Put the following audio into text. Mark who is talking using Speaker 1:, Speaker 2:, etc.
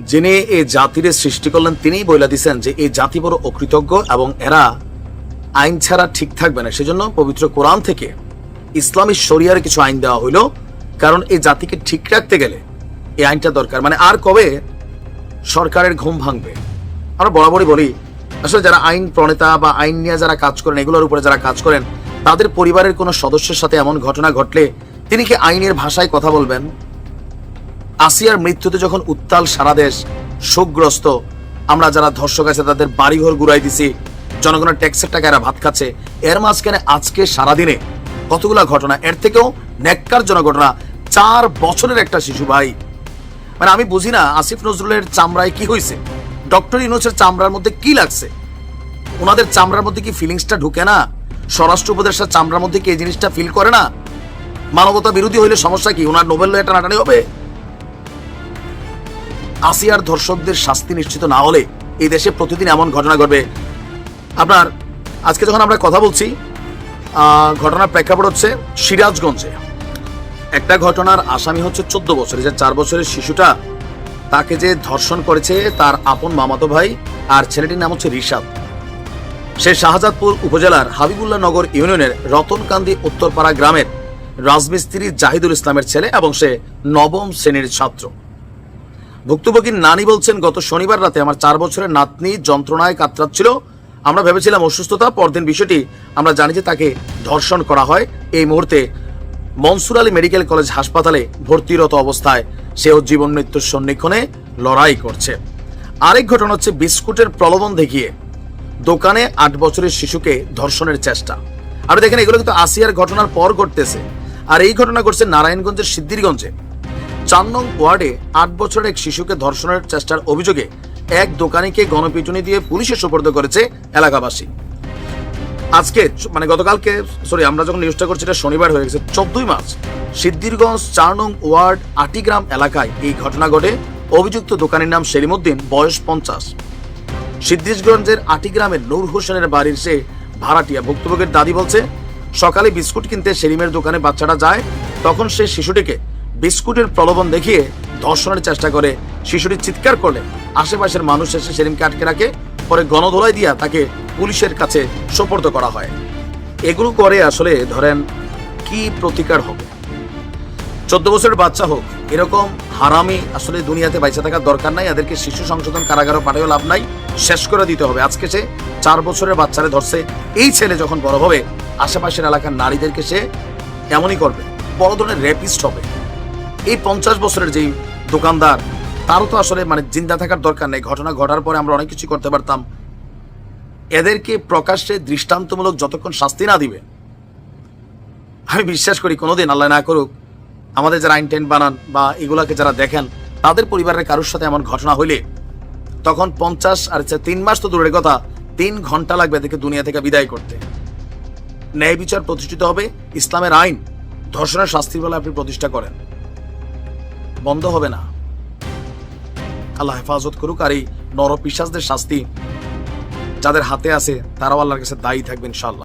Speaker 1: যিনি এই জাতির সৃষ্টি করলেন, তিনিই বলে দিছেন যে এই জাতি বড় অকৃতজ্ঞ এবং এরা আইন ছাড়া ঠিক থাকবে না। সেজন্য পবিত্র কোরআন থেকে ইসলামী শরিয়ার কিছু আইন দেওয়া হইল। কারণ এই জাতিকে ঠিক রাখতে গেলে এই আইনটা দরকার। মানে আর কবে সরকারের ঘুম ভাঙবে? আমরা বরাবরই বলি, আসলে যারা আইন প্রণেতা বা আইন নিয়ে যারা কাজ করেন, এগুলোর উপরে যারা কাজ করেন, তাদের পরিবারের কোনো সদস্যের সাথে এমন ঘটনা ঘটলে তিনি কি আইনের ভাষায় কথা বলবেন? আসিয়ার মৃত্যুতে যখন উত্তাল সারা দেশ শোকগ্রস্ত, আমরা যারা ধর্ষক আছে তাদের বাড়িঘর গুড়াই দিছি, জনগণের ট্যাক্সের টাকা এরা ভাত খাচ্ছে, এর মাঝখানে আজকে সারাদিনে কতগুলা ঘটনা? এর থেকেও ন্যাক্কার ন্যাক্কারজনক ঘটনা, চার বছরের একটা শিশু ভাই। মানে আমি বুঝি না আসিফ নজরুলের চামড়ায় কি হয়েছে ডক্টর ইনোসের চামড়ার মধ্যে কি লাগছে? ওনাদের চামড়ার মধ্যে কি ফিলিংসটা ঢুকে না? স্বরাষ্ট্র উপদেষ্টার চামড়ার মধ্যে কি এই জিনিসটা ফিল করে না? মানবতা বিরোধী হইলে সমস্যা কি? ওনার নোবেল এটা নাটানি হবে? আসিয়ার ধর্ষকদের শাস্তি নিশ্চিত না হলে এই দেশে প্রতিদিন এমন ঘটনা ঘটবে। আপনার, আজকে যখন আমরা কথা বলছি ঘটনার প্রেক্ষাপট হচ্ছে সিরাজগঞ্জে। একটা ঘটনার আসামি হচ্ছে চোদ্দ বছর যে চার বছরের শিশুটা, তাকে যে ধর্ষণ করেছে তার আপন মামাতো ভাই আর ছেলেটির নাম হচ্ছে রিশাদ। সে শাহজাদপুর উপজেলার হাবিবুল্লাহ নগর ইউনিয়নের রতনকান্দি উত্তরপাড়া গ্রামের রাজমিস্ত্রি জাহিদুল ইসলামের ছেলে এবং সে নবম শ্রেণির ছাত্র। ভুক্তভোগীর নানি বলছেন, গত শনিবার রাতে আমার চার বছরের নাতনি যন্ত্রণায় কাতরাচ্ছিল। আমরা ভেবেছিলাম অসুস্থতা, পরদিন বিষয়টি আমরা জানি যে তাকে ধর্ষণ করা হয়। এই মুহূর্তে মনসুর আলী মেডিকেল কলেজ হাসপাতালে ভর্তিরত অবস্থায় সেও জীবন মৃত্যুর সন্নিক্ষণে লড়াই করছে। আরেক ঘটনা হচ্ছে, বিস্কুটের প্রলোভন দেখিয়ে দোকানে আট বছরের শিশুকে ধর্ষণের চেষ্টা। আর দেখেন, এগুলো কিন্তু আসিয়ার ঘটনার পর ঘটতেছে। আর এই ঘটনা ঘটছে নারায়ণগঞ্জের সিদ্ধিরগঞ্জে। চার নং ওয়ার্ডে আট বছরের এক শিশুকে ধর্ষণের চেষ্টার অভিযোগে এক দোকানিকে গণপিটুনি দিয়ে পুলিশে সোপর্দ করেছে এলাকাবাসী। আজকে মানে গতকালকে সরি আমরা যখন নিউজটা করছি, এটা শনিবার হয়ে গেছে, চোদ্দই মার্চ। সিদ্ধিরগঞ্জ চার নং ওয়ার্ড আটিগ্রাম এলাকায় এই ঘটনা ঘটে। অভিযুক্ত দোকানের নাম সেলিমুদ্দিন, বয়স পঞ্চাশ। সিদ্ধিরগঞ্জের আটিগ্রামের নূর হোসেনের বাড়ির সে ভাড়াটিয়া ভুক্তভোগের দাদি বলছে, সকালে বিস্কুট কিনতে সেলিমের দোকানে বাচ্চাটা যায়, তখন সে শিশুটিকে বিস্কুটের প্রলোভন দেখিয়ে ধর্ষণের চেষ্টা করে। শিশুটি চিৎকার করলে আশেপাশের মানুষ এসে সেলিমকে আটকে রাখে, পরে গণধোলাই দিয়া তাকে পুলিশের কাছে সোপর্দ করা হয়। এগুলো করে আসলে ধরেন কি প্রতিকার হবে? চোদ্দ বছরের বাচ্চা হোক, এরকম হারামি আসলে দুনিয়াতে বাইচে থাকার দরকার নাই, এদেরকে শিশু সংশোধন কারাগারও পাঠাও লাভ নাই, শেষ করে দিতে হবে। আজকে সে চার বছরের বাচ্চারে ধরছে, এই ছেলে যখন বড় হবে, আশেপাশের এলাকার নারীদেরকে সে এমনই করবে, বড় ধরনের রেপিস্ট হবে। এই পঞ্চাশ বছরের যেই দোকানদার, তারও তো আসলে মানে জিন্দা থাকার দরকার নেই। ঘটনা ঘটার পরে আমরা অনেক কিছু করতে পারতাম। এদেরকে প্রকাশ্যে দৃষ্টান্তমূলক যতক্ষণ শাস্তি না দিবে, আমি বিশ্বাস করি কোনোদিন আল্লাহ না করুক, আমাদের যারা আইন টেন বানান বা এগুলাকে যারা দেখেন, তাদের পরিবারের কারোর সাথে এমন ঘটনা হইলে তখন পঞ্চাশ আর তিন মাস তো দূরের কথা, তিন ঘণ্টা লাগবে এদেরকে দুনিয়া থেকে বিদায় করতে। ন্যায় বিচার প্রতিষ্ঠিত হবে, ইসলামের আইন ধর্ষণের শাস্তির বেলা আপনি প্রতিষ্ঠা করেন। বন্ধ হবে না। আল্লাহ হেফাজত করুক আর এই নরপিশাসদের শাস্তি যাদের হাতে আছে, তারাও আল্লাহর কাছে দায়ী থাকবে ইনশাল্লাহ